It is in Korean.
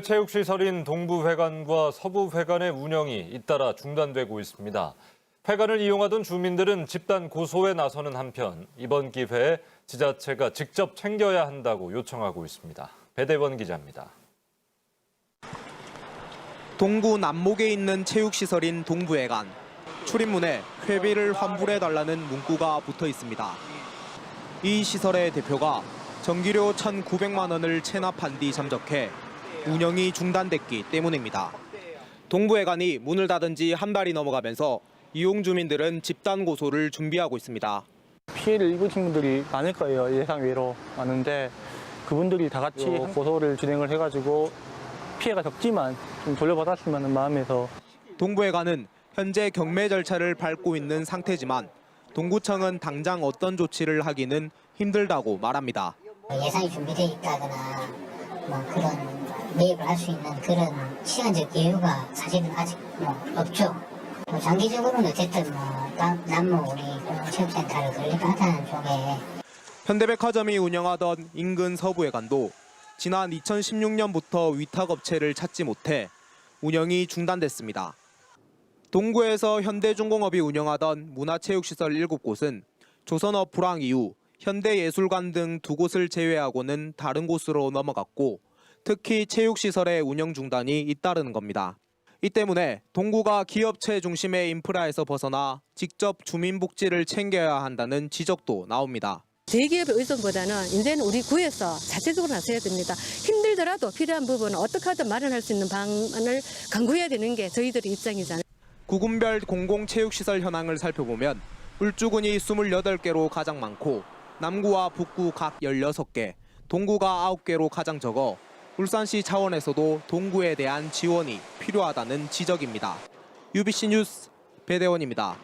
체육시설인 동부회관과 서부회관의 운영이 잇따라 중단되고 있습니다. 회관을 이용하던 주민들은 집단 고소에 나서는 한편 이번 기회에 지자체가 직접 챙겨야 한다고 요청하고 있습니다. 배대원 기자입니다. 동구 남목에 있는 체육시설인 동부회관. 출입문에 회비를 환불해달라는 문구가 붙어 있습니다. 이 시설의 대표가 전기료 1,900만 원을 체납한 뒤 잠적해 운영이 중단됐기 때문입니다. 동부회관이 문을 닫은 지 한 달이 넘어가면서 이용 주민들은 집단 고소를 준비하고 있습니다. 피해를 입으신 분들이 많을 거예요. 예상 외로 많은데 그분들이 다 같이 고소를 진행을 해가지고 피해가 적지만 좀 돌려받았으면 하는 마음에서 동부회관은 현재 경매 절차를 밟고 있는 상태지만 동구청은 당장 어떤 조치를 하기는 힘들다고 말합니다. 예산이 준비되어 있다거나 뭐 그런 매입을 할 수 있는 그런 시간적 여유가 사실은 아직 뭐 없죠. 뭐 장기적으로는 어쨌든 뭐 남- 남모 우리 체육센터를 건립하자는 쪽에 현대백화점이 운영하던 인근 서부회관도 지난 2016년부터 위탁업체를 찾지 못해 운영이 중단됐습니다. 동구에서 현대중공업이 운영하던 문화체육시설 7곳은 조선업 불황 이후 현대예술관 등 두 곳을 제외하고는 다른 곳으로 넘어갔고 특히 체육시설의 운영 중단이 잇따르는 겁니다. 이 때문에 동구가 기업체 중심의 인프라에서 벗어나 직접 주민복지를 챙겨야 한다는 지적도 나옵니다. 대기업의 의존보다는 이제는 우리 구에서 자체적으로 나서야 됩니다. 힘들더라도 필요한 부분은 어떻게 하든 마련할 수 있는 방안을 강구해야 되는 게 저희들의 입장이잖아요. 구군별 공공체육시설 현황을 살펴보면 울주군이 28개로 가장 많고 남구와 북구 각 16개, 동구가 9개로 가장 적어 울산시 차원에서도 동구에 대한 지원이 필요하다는 지적입니다. UBC 뉴스 배대원입니다.